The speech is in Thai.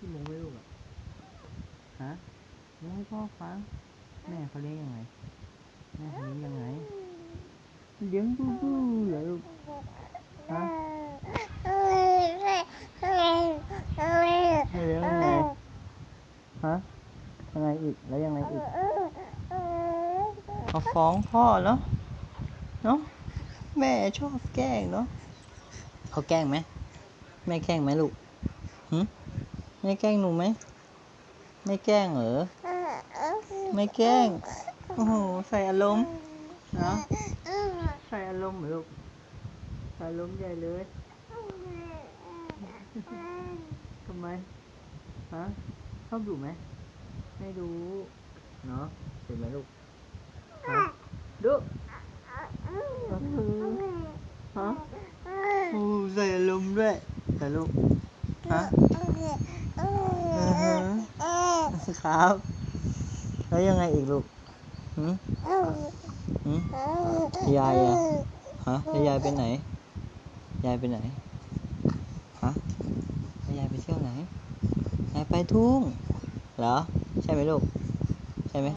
ขี้โมงไม่ลูกอะฮะเลี้ยงให้พ่อฟังแม่เขาเลี้ยงยังไง แม่เขาเลี้ยงยังไง เลี้ยงบูบูเหรอลูกฮะให้เลี้ยงยังไงฮะยังไงอีก แล้วยังไงอีกเขาฟ้องพ่อเนาะ เนาะ แม่ชอบแกล้งเนาะเขาแกล้งไหม แม่แกล้งไหมลูกหึ แม่แกล้งหนูไหม ไม่แกล้งเหรอ ไม่แกล้ง โอ้โห ใส่อารมณ์เนาะใส่อารมณ์เหรอลูกใส่อารมณ์ใหญ่เลยทำไม ฮะ ชอบดูไหม ไม่ดู เนาะเห็นไหมลูกฮะดูฮะโอ้ใส่อารมณ์ด้วย แต่ลูก ฮะอือฮะ ครับ แล้วยังไงอีกลูกหืมหืมยายอะฮะแล้วยายไปไหน ยายไปไหน ฮะแล้วยายไปเที่ยวไหน ยายไปทุ่ง เหรอ ใช่ไหมลูก